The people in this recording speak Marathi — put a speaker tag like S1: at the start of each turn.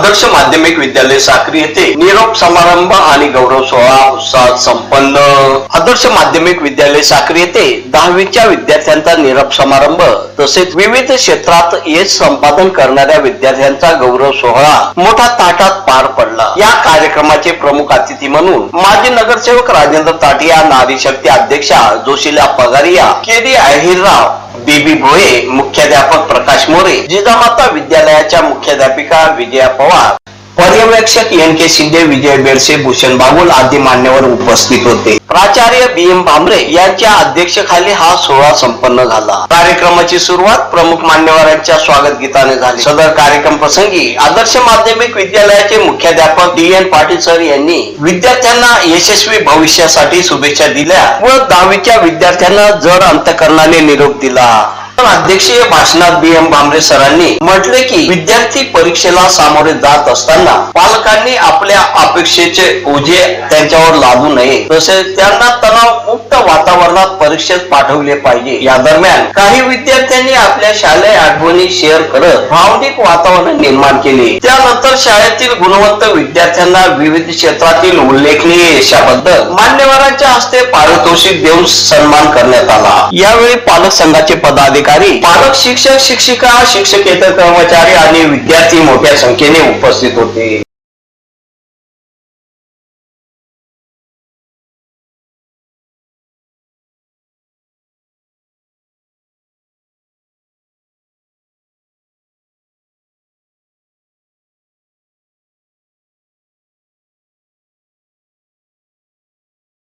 S1: आदर्श माध्यमिक विद्यालय साक्री येथे निरोप समारंभ आणि गौरव सोहळा उत्साहात संपन्न. आदर्श माध्यमिक विद्यालय साक्री येथे दहावीच्या विद्यार्थ्यांचा निरोप समारंभ तसेच विविध क्षेत्रात यश संपादन करणाऱ्या विद्यार्थ्यांचा गौरव सोहळा मोठा ताटात पार पडला. या कार्यक्रमाचे प्रमुख अतिथी म्हणून माजी नगरसेवक राजेंद्र ताटिया नारी शक्ती अध्यक्षा जोशीला पगारिया केरी अहिरराव बीबी भोये मुख्याध्यापक प्रकाश मोरे जिजामाता विद्यालयाच्या मुख्याध्यापिका विजया पवार पर्यवेक्षक एन के शिंदे विजय बेडसे भूषण बागुल आदी मान्यवर उपस्थित होते. प्राचार्य बी एम भांबरे यांच्या अध्यक्षखाली हा सोहळा संपन्न झाला. कार्यक्रमाची सुरुवात प्रमुख मान्यवरांच्या स्वागत गीताने झाली. सदर कार्यक्रम प्रसंगी आदर्श माध्यमिक विद्यालयाचे मुख्याध्यापक डी एन पाटील सर यांनी विद्यार्थ्यांना यशस्वी भविष्यासाठी शुभेच्छा दिल्या व दहावीच्या विद्यार्थ्यांना जड अंतकरणाने निरोप दिला. अध्यक्षीय भाषणात बी. एम. भांबरे सरांनी म्हटले की विद्यार्थी परीक्षेला सामोरे जात असताना पालकांनी आपल्या अपेक्षेचे ओझे त्यांच्यावर लादू नये. तसेच त्यांना तणाव मुक्त वातावरणात परीक्षेत पाठवले पाहिजे. या दरम्यान काही विद्यार्थ्यांनी आपल्या शालेय आठवणी शेअर करत भावनिक वातावरण निर्माण केले. त्यानंतर शाळेतील गुणवंत विद्यार्थ्यांना विविध क्षेत्रातील उल्लेखनीय यशाबद्दल मान्यवरांच्या हस्ते पारितोषिक देऊन सन्मान करण्यात आला. यावेळी पालक संघाचे पदाधिकारी पालक शिक्षक शिक्षिका शिक्षकेतर कर्मचारी आणि विद्यार्थी मोठ्या संख्येने उपस्थित होते.